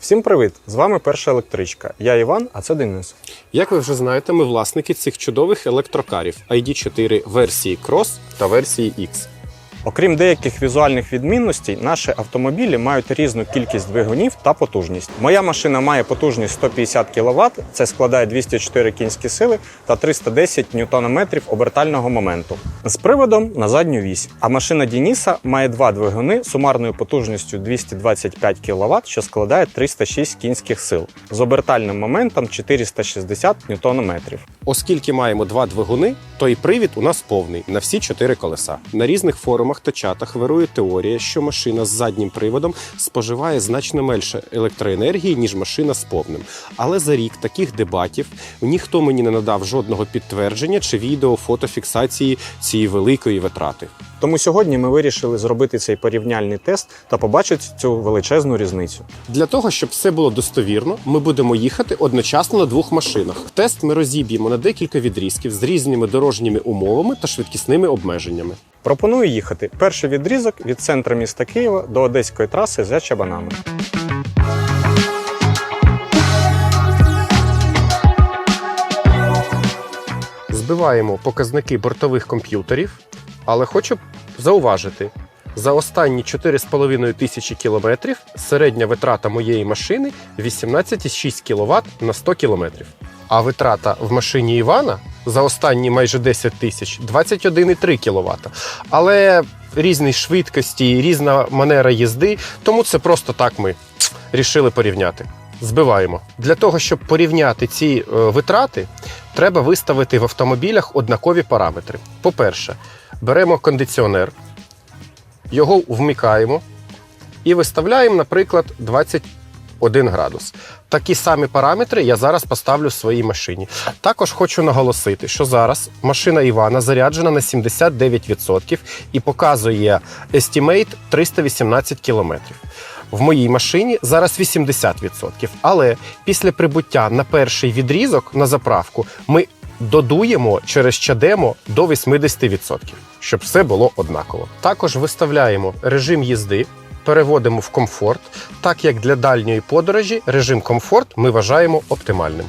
Всім привіт! З вами перша електричка. Я Іван, а це Денис. Як ви вже знаєте, ми власники цих чудових електрокарів ID4 версії Cross та версії X. Окрім деяких візуальних відмінностей, наші автомобілі мають різну кількість двигунів та потужність. Моя машина має потужність 150 кВт, це складає 204 кінські сили та 310 ньютонометрів обертального моменту з приводом на задню вісь. А машина Дініса має два двигуни сумарною потужністю 225 кВт, що складає 306 кінських сил, з обертальним моментом 460 ньютонометрів. Оскільки маємо два двигуни, то і привід у нас повний на всі чотири колеса. На різних форумах та чатах вирує теорія, що машина з заднім приводом споживає значно менше електроенергії, ніж машина з повним. Але за рік таких дебатів ніхто мені не надав жодного підтвердження чи відео фотофіксації цієї великої витрати. Тому сьогодні ми вирішили зробити цей порівняльний тест та побачити цю величезну різницю. Для того, щоб все було достовірно, ми будемо їхати одночасно на двох машинах. Тест ми розіб'ємо на декілька відрізків з різними дорожніми умовами та швидкісними обмеженнями. Пропоную їхати перший відрізок від центру міста Києва до одеської траси за Чабанами. Збиваємо показники бортових комп'ютерів, але хочу зауважити. За останні 4,5 тисячі кілометрів середня витрата моєї машини 18,6 кВт на 100 кілометрів. А витрата в машині Івана за останні майже 10 тисяч 21,3 кВт. Але різні швидкості, різна манера їзди, тому це просто так ми рішили порівняти. Збиваємо. Для того, щоб порівняти ці е, витрати, треба виставити в автомобілях однакові параметри. По-перше, беремо кондиціонер, його вмикаємо і виставляємо, наприклад, 21 градус. Такі самі параметри я зараз поставлю в своїй машині. Також хочу наголосити, що зараз машина Івана заряджена на 79% і показує estimate 318 км. В моїй машині зараз 80%. Але після прибуття на перший відрізок на заправку ми додуємо через чадемо до 80%, щоб все було однаково. Також виставляємо режим їзди. Переводимо в комфорт, так як для дальньої подорожі режим комфорт ми вважаємо оптимальним.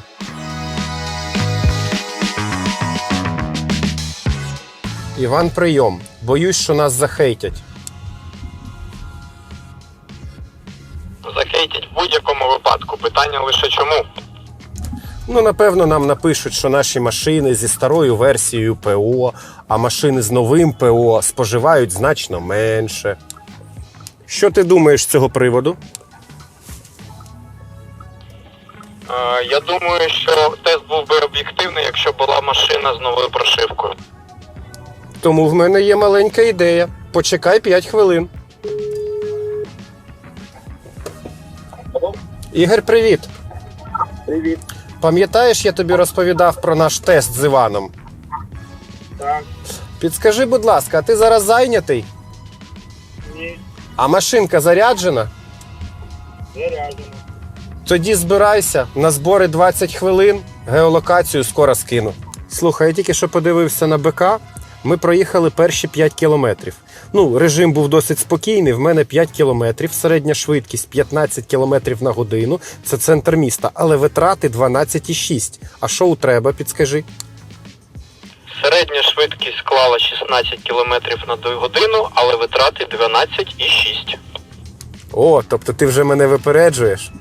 Іван, прийом. Боюсь, що нас захейтять. Захейтять в будь-якому випадку. Питання лише чому. Ну, напевно, нам напишуть, що наші машини зі старою версією ПО, а машини з новим ПО споживають значно менше. Що ти думаєш з цього приводу? Е, я думаю, що тест був би об'єктивний, якщо була машина з новою прошивкою. Тому в мене є маленька ідея. Почекай 5 хвилин. Ігор, привіт. Привіт. Пам'ятаєш, я тобі розповідав про наш тест з Іваном? Так, Підскажи, будь ласка, а ти зараз зайнятий? ні, А машинка заряджена? Заряджена. Тоді збирайся на збори 20 хвилин. Геолокацію скоро скину. Слухай, я тільки що подивився на БК. Ми проїхали перші 5 кілометрів. Ну, режим був досить спокійний. В мене 5 кілометрів, середня швидкість 15 кілометрів на годину. Це центр міста, але витрати 12,6. А що у треба, підскажи? Середня швидкість склала 16 км на годину, але витрати 12,6. О, тобто ти вже мене випереджуєш.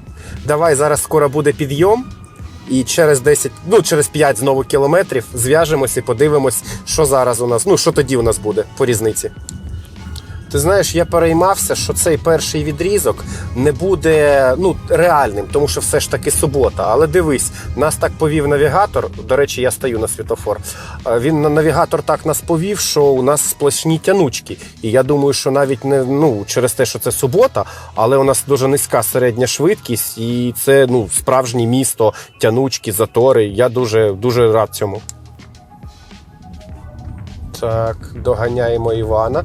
Давай зараз скоро буде підйом, і через 10, ну через 5 знову кілометрів зв'яжемось і подивимось, що зараз у нас. Ну що тоді у нас буде по різниці. Ти знаєш, я переймався, що цей перший відрізок не буде ну, реальним, тому що все ж таки субота. Але дивись, нас так повів навігатор. До речі, я стою на світофор. Він на навігатор так нас повів, що у нас сплошні тянучки. І я думаю, що навіть не ну через те, що це субота, але у нас дуже низька середня швидкість, і це ну справжнє місто, тянучки, затори. Я дуже дуже рад цьому. Так, доганяємо Івана.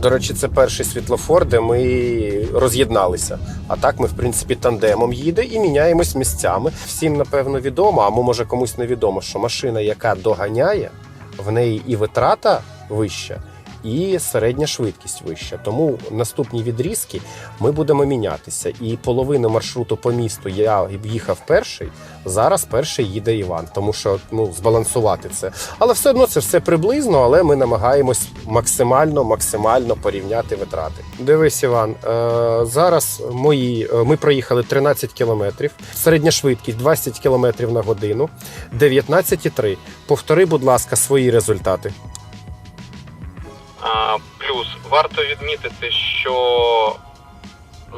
До речі, це перший світлофор, де ми роз'єдналися. А так ми, в принципі, тандемом їде і міняємось місцями. Всім, напевно, відомо, а може комусь не відомо, що машина, яка доганяє, в неї і витрата вища, і середня швидкість вища. Тому наступні відрізки ми будемо мінятися. І половину маршруту по місту я їхав перший. Зараз перший їде Іван, тому що ну збалансувати це. Але все одно це все приблизно, але ми намагаємось максимально, максимально порівняти витрати. Дивись, Іван, е, зараз мої е, ми проїхали 13 кілометрів, середня швидкість 20 кілометрів на годину, 19,3. Повтори, будь ласка, свої результати. Плюс варто відмітити, що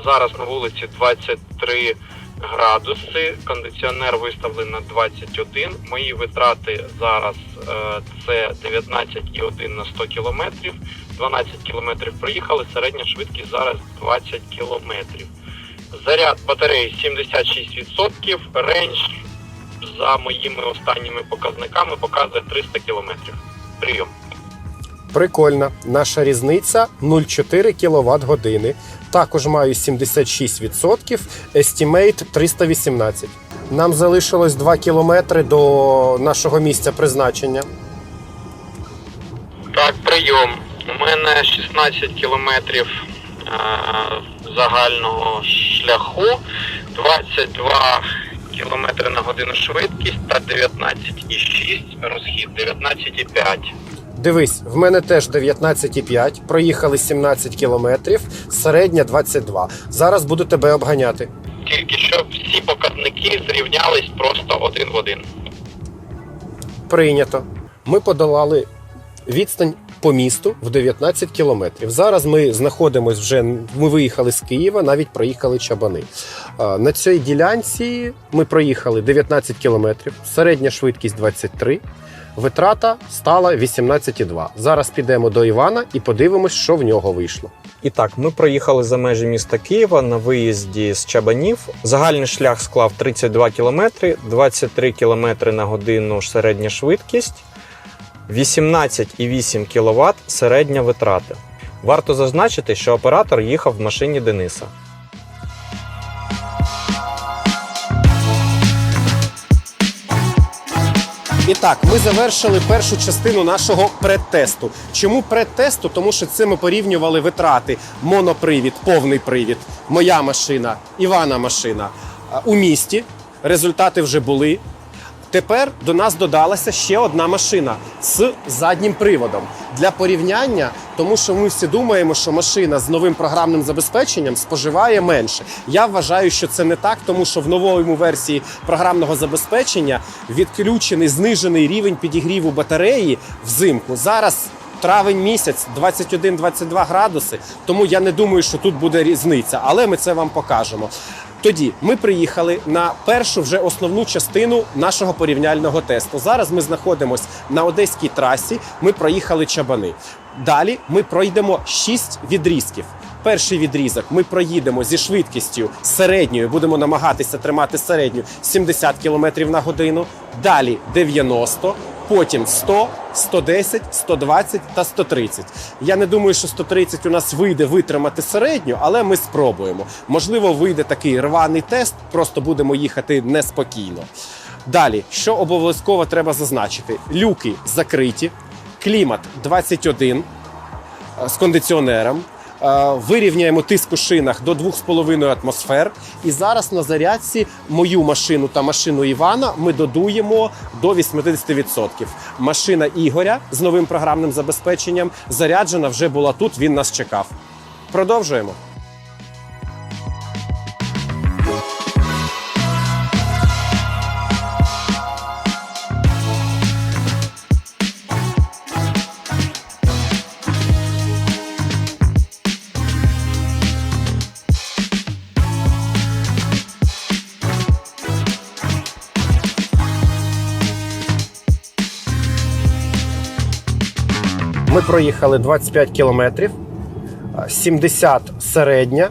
зараз на вулиці 23 градуси, кондиціонер виставлений на 21. Мої витрати зараз е, це 19,1 на 100 кілометрів. 12 кілометрів проїхали, середня швидкість зараз 20 кілометрів. Заряд батареї 76%, рейндж за моїми останніми показниками показує 300 кілометрів. Прийом. Прикольно. Наша різниця 0,4 кВт години. Також маю 76%, estimate 318. Нам залишилось 2 кілометри до нашого місця призначення. Так, прийом. У мене 16 кілометрів загального шляху, 22 кілометри на годину швидкість та 19,6 розхід 19,5. Дивись, в мене теж 19,5, проїхали 17 кілометрів, середня 22. Зараз буду тебе обганяти. Тільки щоб всі показники зрівнялись просто один в один. Прийнято. Ми подолали відстань по місту в 19 кілометрів. Зараз ми знаходимося вже. Ми виїхали з Києва, навіть проїхали Чабани. На цій ділянці ми проїхали 19 кілометрів, середня швидкість 23. Витрата стала 18,2. Зараз підемо до Івана і подивимось, що в нього вийшло. І так, ми проїхали за межі міста Києва на виїзді з Чабанів. Загальний шлях склав 32 кілометри, 23 кілометри на годину середня швидкість, 18,8 кВт середня витрата. Варто зазначити, що оператор їхав в машині Дениса. І так, ми завершили першу частину нашого предтесту. Чому предтесту? Тому що це ми порівнювали витрати монопривід, повний привід, моя машина, Івана машина у місті. Результати вже були. Тепер до нас додалася ще одна машина з заднім приводом для порівняння, тому що ми всі думаємо, що машина з новим програмним забезпеченням споживає менше. Я вважаю, що це не так, тому що в новому версії програмного забезпечення відключений знижений рівень підігріву батареї взимку. Зараз травень місяць 21-22 градуси. Тому я не думаю, що тут буде різниця, але ми це вам покажемо. Тоді ми приїхали на першу вже основну частину нашого порівняльного тесту. Зараз ми знаходимося на одеській трасі. Ми проїхали чабани. Далі ми пройдемо 6 відрізків. Перший відрізок ми проїдемо зі швидкістю середньою, будемо намагатися тримати середню 70 км на годину. Далі 90, потім 100, 110, 120 та 130. Я не думаю, що 130 у нас вийде витримати середню, але ми спробуємо. Можливо, вийде такий рваний тест, просто будемо їхати неспокійно. Далі, що обов'язково треба зазначити: люки закриті, клімат 21 е, з кондиціонером. Е, Вирівняємо тиск у шинах до 2,5 атмосфер. І зараз на зарядці мою машину та машину Івана ми додуємо до 80%. Машина Ігоря з новим програмним забезпеченням заряджена вже була тут. Він нас чекав. Продовжуємо. Ми проїхали 25 кілометрів, 70 середня,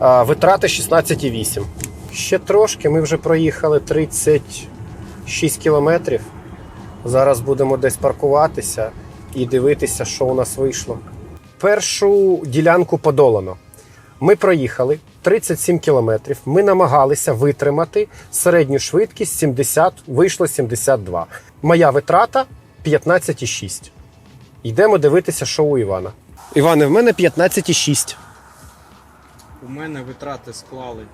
витрати 16,8. Ще трошки, ми вже проїхали 36 кілометрів. Зараз будемо десь паркуватися і дивитися, що у нас вийшло. Першу ділянку подолано. Ми проїхали 37 кілометрів. Ми намагалися витримати середню швидкість 70, вийшло 72. Моя витрата 15,6. Йдемо дивитися, що у Івана. Іване, в мене 15,6. У мене витрати склали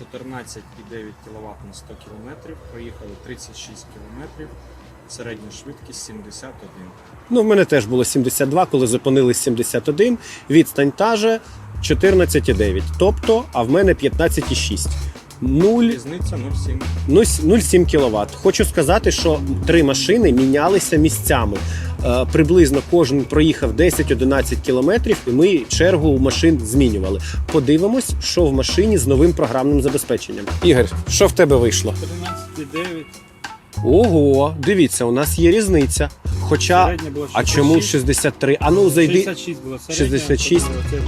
14,9 кВт на 100 км, проїхали 36 км, середня швидкість 71. Ну, в мене теж було 72, коли зупинились 71. Відстань та же 14,9. Тобто, а в мене 15,6. 0, Різниця 0,7. 0,7 кВт. Хочу сказати, що три машини мінялися місцями. Е, приблизно кожен проїхав 10-11 кілометрів, і ми чергу машин змінювали. Подивимось, що в машині з новим програмним забезпеченням. Ігор, що в тебе вийшло? 13,9. Ого, дивіться, у нас є різниця. Хоча, Середня була а чому 63? А ну зайди. 66 було середня. 66. це.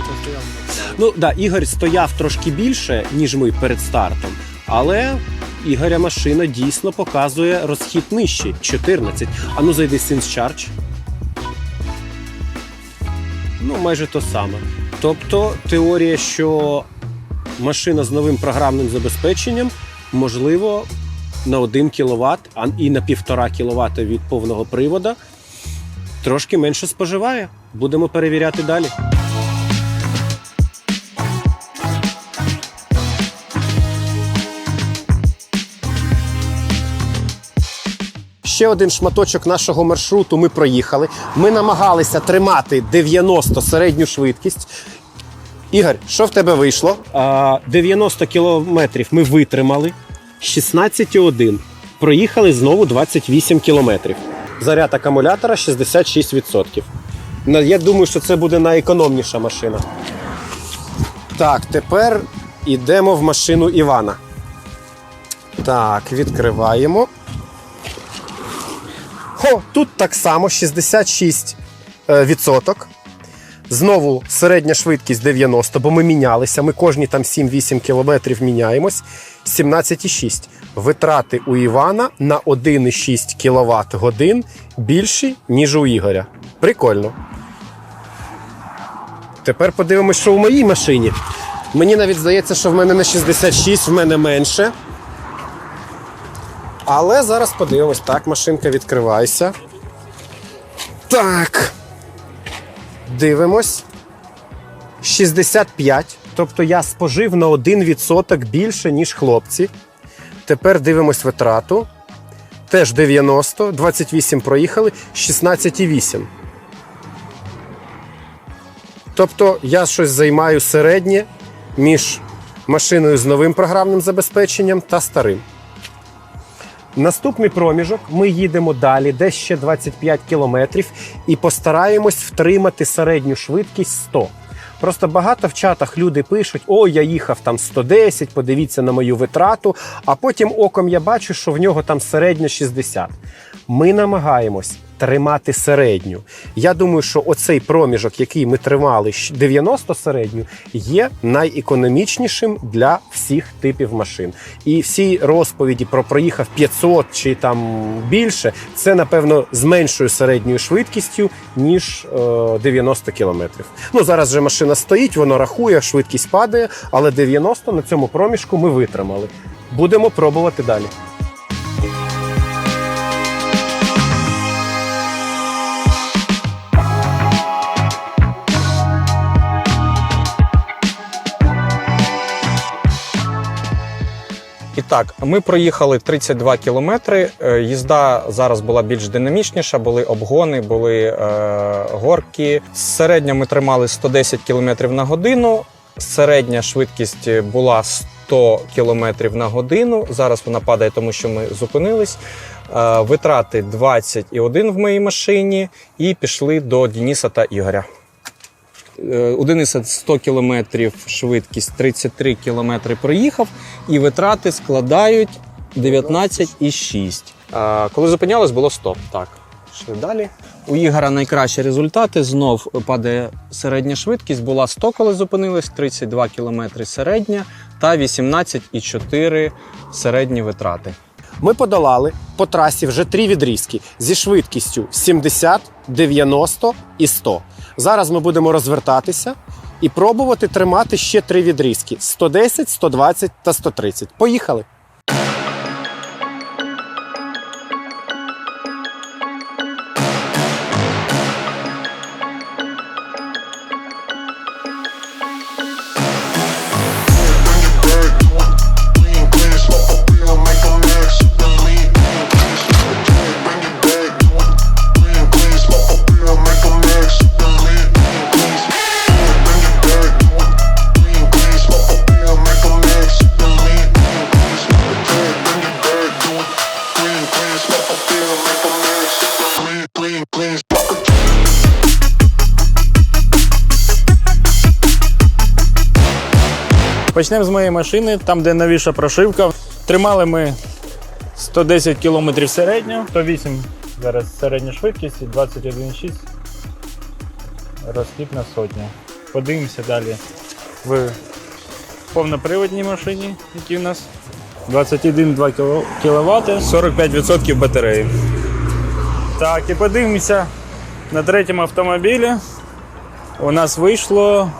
Ну да, Ігор стояв трошки більше, ніж ми перед стартом, але Ігоря машина дійсно показує розхід нижчий 14. А ну зайди Sense Charge. Ну, майже то саме. Тобто, теорія, що машина з новим програмним забезпеченням, можливо, на 1 кВт, і на 1,5 кВт від повного привода трошки менше споживає. Будемо перевіряти далі. Ще один шматочок нашого маршруту ми проїхали. Ми намагалися тримати 90 середню швидкість. Ігор, що в тебе вийшло? 90 кілометрів ми витримали. 16,1. Проїхали знову 28 кілометрів. Заряд акумулятора 66%. Я думаю, що це буде найекономніша машина. Так, тепер йдемо в машину Івана. Так, відкриваємо. Хо, тут так само 66 е, відсоток. Знову середня швидкість 90, бо ми мінялися. Ми кожні там 7-8 кілометрів міняємось. 17,6. Витрати у Івана на 1,6 кВт годин більші, ніж у Ігоря. Прикольно. Тепер подивимось, що в моїй машині. Мені навіть здається, що в мене не 66, в мене менше. Але зараз подивимось. Так, машинка відкривайся. Так. Дивимось. 65. Тобто я спожив на 1% більше, ніж хлопці. Тепер дивимось витрату. Теж 90, 28 проїхали, 16,8. Тобто я щось займаю середнє між машиною з новим програмним забезпеченням та старим. Наступний проміжок ми їдемо далі, десь ще 25 кілометрів, і постараємось втримати середню швидкість 100. Просто багато в чатах люди пишуть: о, я їхав там 110, подивіться на мою витрату. А потім оком я бачу, що в нього там середня 60. Ми намагаємось тримати середню. Я думаю, що оцей проміжок, який ми тримали, 90 середню, є найекономічнішим для всіх типів машин. І всі розповіді про проїхав 500 чи там більше, це напевно з меншою середньою швидкістю, ніж е, 90 кілометрів. Ну зараз же машина стоїть, воно рахує, швидкість падає, але 90 на цьому проміжку ми витримали. Будемо пробувати далі. І так, ми проїхали 32 кілометри. Е, Їзда зараз була більш динамічніша, були обгони, були е, горки. Середньо ми тримали 110 кілометрів на годину. Середня швидкість була 100 кілометрів на годину. Зараз вона падає, тому що ми зупинились. Е, витрати 21 в моїй машині, і пішли до Дениса та Ігоря. Е, У Дениса 100 км швидкість 33 км проїхав, і витрати складають 19,6. Коли зупинялись, було 100. Так. Пішли далі. У Ігора найкращі результати. Знов падає середня швидкість. Була 100, коли зупинились, 32 км середня та 18,4 середні витрати. Ми подолали по трасі вже три відрізки зі швидкістю 70, 90 і 100. Зараз ми будемо розвертатися і пробувати тримати ще три відрізки: 110, 120 та 130. Поїхали! Почнемо з моєї машини, там, де новіша прошивка. Тримали ми 110 км середньо, 108 зараз середня швидкість і 21,6 розхід на сотню. Подивимося далі в повноприводній машині, які у нас 21,2 кВт, 45% батареї. Так, і подивимося на третьому автомобілі. У нас вийшло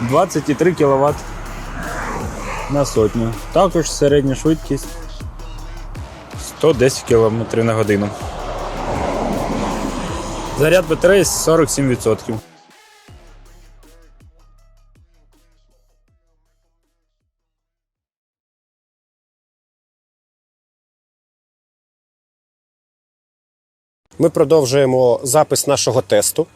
23 кВт на сотню. Також середня швидкість 110 км на годину. Заряд батареї 47%. Ми продовжуємо запис нашого тесту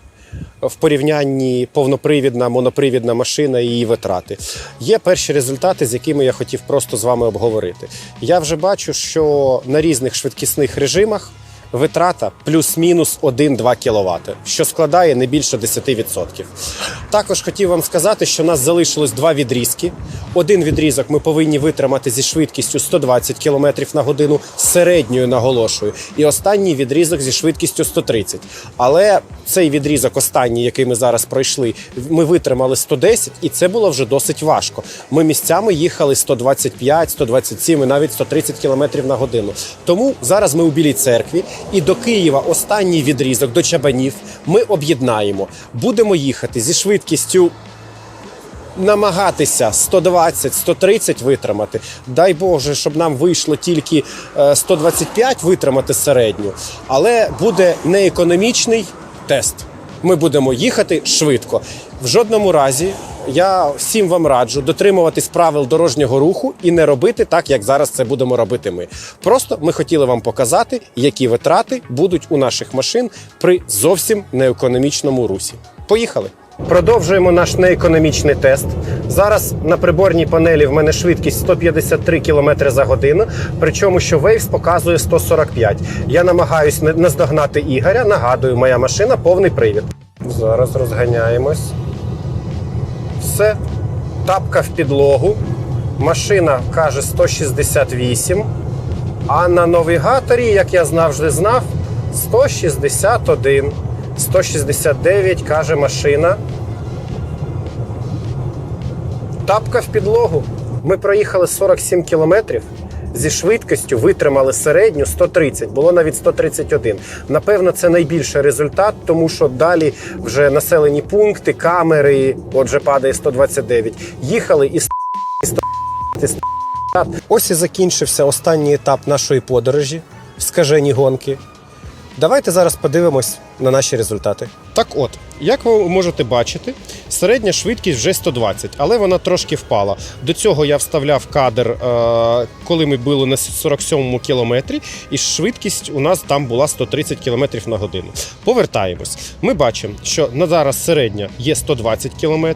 в порівнянні повнопривідна, монопривідна машина і її витрати. Є перші результати, з якими я хотів просто з вами обговорити. Я вже бачу, що на різних швидкісних режимах витрата плюс-мінус 1-2 кВт, що складає не більше 10%. Також хотів вам сказати, що у нас залишилось два відрізки. Один відрізок ми повинні витримати зі швидкістю 120 км на годину, середньою наголошую, і останній відрізок зі швидкістю 130. Але цей відрізок, останній, який ми зараз пройшли, ми витримали 110, і це було вже досить важко. Ми місцями їхали 125, 127 і навіть 130 км на годину. Тому зараз ми у Білій церкві, і до Києва останній відрізок до Чабанів ми об'єднаємо. Будемо їхати зі швидкістю намагатися 120-130 витримати. Дай Боже, щоб нам вийшло тільки е, 125 витримати середню, але буде неекономічний тест. Ми будемо їхати швидко. В жодному разі я всім вам раджу дотримуватись правил дорожнього руху і не робити так, як зараз це будемо робити ми. Просто ми хотіли вам показати, які витрати будуть у наших машин при зовсім неекономічному русі. Поїхали! Продовжуємо наш неекономічний тест. Зараз на приборній панелі в мене швидкість 153 км за годину, причому що Waves показує 145. Я намагаюсь не- наздогнати Ігоря. Нагадую, моя машина повний привід. Зараз розганяємось. Все. Тапка в підлогу. Машина каже 168. А на навігаторі, як я завжди знав, 161. 169 каже машина. Тапка в підлогу. Ми проїхали 47 кілометрів. Зі швидкістю витримали середню 130, було навіть 131. Напевно, це найбільший результат, тому що далі вже населені пункти, камери, отже, падає 129. Їхали і 100, і 100, і 100. Ось і закінчився останній етап нашої подорожі скажені гонки. Давайте зараз подивимось на наші результати. Так от, як ви можете бачити, середня швидкість вже 120, але вона трошки впала. До цього я вставляв кадр, е, коли ми були на 47-му кілометрі, і швидкість у нас там була 130 км на годину. Повертаємось. Ми бачимо, що на зараз середня є 120 км,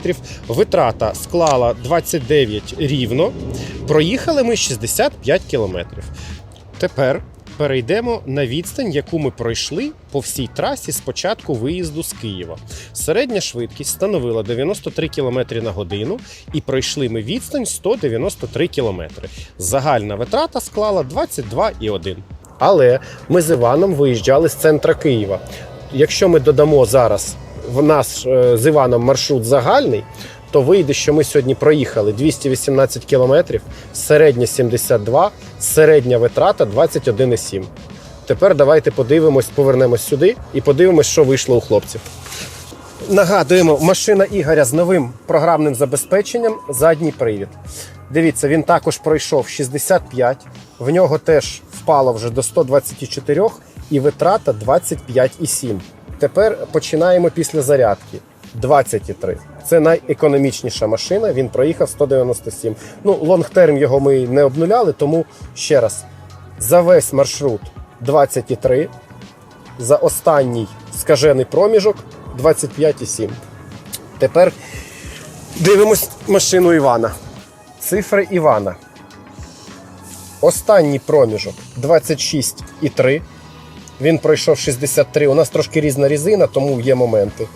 витрата склала 29 рівно. Проїхали ми 65 км. Тепер перейдемо на відстань, яку ми пройшли по всій трасі з початку виїзду з Києва. Середня швидкість становила 93 км на годину, і пройшли ми відстань 193 км. Загальна витрата склала 22,1. Але ми з Іваном виїжджали з центра Києва. Якщо ми додамо зараз в наш е, з Іваном маршрут загальний, то вийде, що ми сьогодні проїхали 218 кілометрів, середня 72, середня витрата 21,7. Тепер давайте подивимось, повернемось сюди і подивимось, що вийшло у хлопців. Нагадуємо, машина Ігоря з новим програмним забезпеченням задній привід. Дивіться, він також пройшов 65, в нього теж впало вже до 124 і витрата 25,7. Тепер починаємо після зарядки. 23. Це найекономічніша машина. Він проїхав 197. Ну, лонгтерм його ми не обнуляли, тому ще раз. За весь маршрут 23. За останній скажений проміжок 25,7. Тепер дивимось машину Івана. Цифри Івана. Останній проміжок 26,3. Він пройшов 63. У нас трошки різна різина, тому є моменти.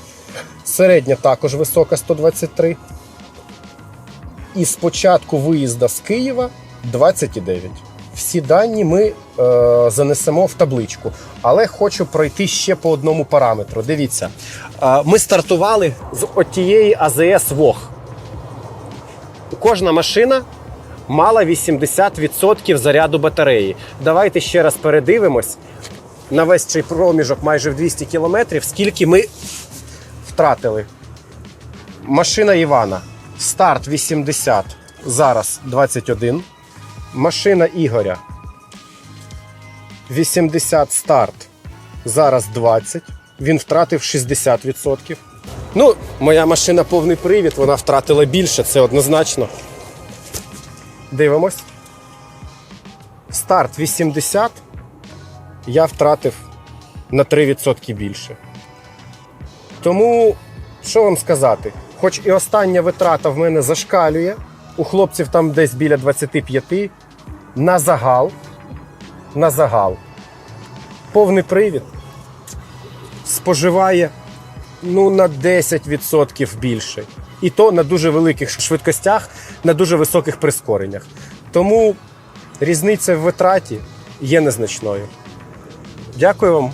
Середня також висока 123. і з початку виїзду з Києва 20,9. Всі дані ми е, занесемо в табличку, але хочу пройти ще по одному параметру. Дивіться, е, ми стартували з отієї АЗС ВОГ. Кожна машина мала 80% заряду батареї. Давайте ще раз передивимось на весь цей проміжок майже в 200 кілометрів, скільки ми втратили. Машина Івана. Старт 80, зараз 21. Машина Ігоря. 80 старт. Зараз 20. Він втратив 60%. Ну, моя машина повний привід, вона втратила більше, це однозначно. Дивимось. Старт 80. Я втратив на 3% більше. Тому, що вам сказати? Хоч і остання витрата в мене зашкалює, у хлопців там десь біля 25, на загал, на загал, повний привід споживає ну, на 10% більше. І то на дуже великих швидкостях, на дуже високих прискореннях. Тому різниця в витраті є незначною. Дякую вам